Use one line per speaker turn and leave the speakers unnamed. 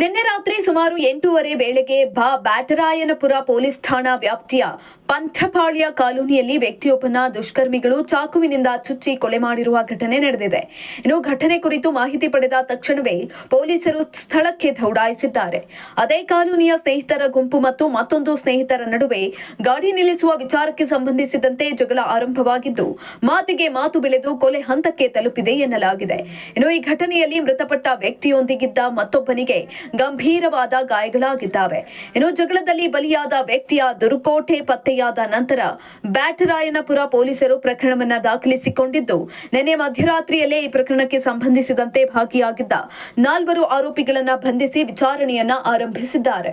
ನಿನ್ನೆ ರಾತ್ರಿ ಸುಮಾರು ಎಂಟೂವರೆ ವೇಳೆಗೆ ಬಾ ಬ್ಯಾಟರಾಯನಪುರ ಪೊಲೀಸ್ ಠಾಣಾ ವ್ಯಾಪ್ತಿಯ ಪಂಥಪಾಳ್ಯ ಕಾಲೋನಿಯಲ್ಲಿ ವ್ಯಕ್ತಿಯೊಬ್ಬನ ದುಷ್ಕರ್ಮಿಗಳು ಚಾಕುವಿನಿಂದ ಚುಚ್ಚಿ ಕೊಲೆ ಮಾಡಿರುವ ಘಟನೆ ನಡೆದಿದೆ. ಇನ್ನು ಘಟನೆ ಕುರಿತು ಮಾಹಿತಿ ಪಡೆದ ತಕ್ಷಣವೇ ಪೊಲೀಸರು ಸ್ಥಳಕ್ಕೆ ದೌಡಾಯಿಸಿದ್ದಾರೆ. ಅದೇ ಕಾಲೋನಿಯ ಸ್ನೇಹಿತರ ಗುಂಪು ಮತ್ತು ಮತ್ತೊಂದು ಸ್ನೇಹಿತರ ನಡುವೆ ಗಾಡಿ ನಿಲ್ಲಿಸುವ ವಿಚಾರಕ್ಕೆ ಸಂಬಂಧಿಸಿದಂತೆ ಜಗಳ ಆರಂಭವಾಗಿದ್ದು, ಮಾತಿಗೆ ಮಾತು ಬೆಳೆದು ಕೊಲೆ ಹಂತಕ್ಕೆ ತಲುಪಿದೆ ಎನ್ನಲಾಗಿದೆ. ಇನ್ನು ಈ ಘಟನೆಯಲ್ಲಿ ಮೃತಪಟ್ಟ ವ್ಯಕ್ತಿಯೊಂದಿಗಿದ್ದ ಮತ್ತೊಬ್ಬನಿಗೆ ಗಂಭೀರವಾದ ಗಾಯಗಳಾಗಿದ್ದಾವೆ. ಇನ್ನು ಜಗಳದಲ್ಲಿ ಬಲಿಯಾದ ವ್ಯಕ್ತಿಯ ದುರುಕೋಟೆ ಪತ್ತೆಯಾದ ನಂತರ ಬ್ಯಾಟರಾಯನಪುರ ಪೊಲೀಸರು ಪ್ರಕರಣವನ್ನು ದಾಖಲಿಸಿಕೊಂಡಿದ್ದು, ನಿನ್ನೆ ಮಧ್ಯರಾತ್ರಿಯಲ್ಲೇ ಈ ಪ್ರಕರಣಕ್ಕೆ ಸಂಬಂಧಿಸಿದಂತೆ ಭಾಗಿಯಾಗಿದ್ದ ನಾಲ್ವರು ಆರೋಪಿಗಳನ್ನು ಬಂಧಿಸಿ ವಿಚಾರಣೆಯನ್ನ ಆರಂಭಿಸಿದ್ದಾರೆ.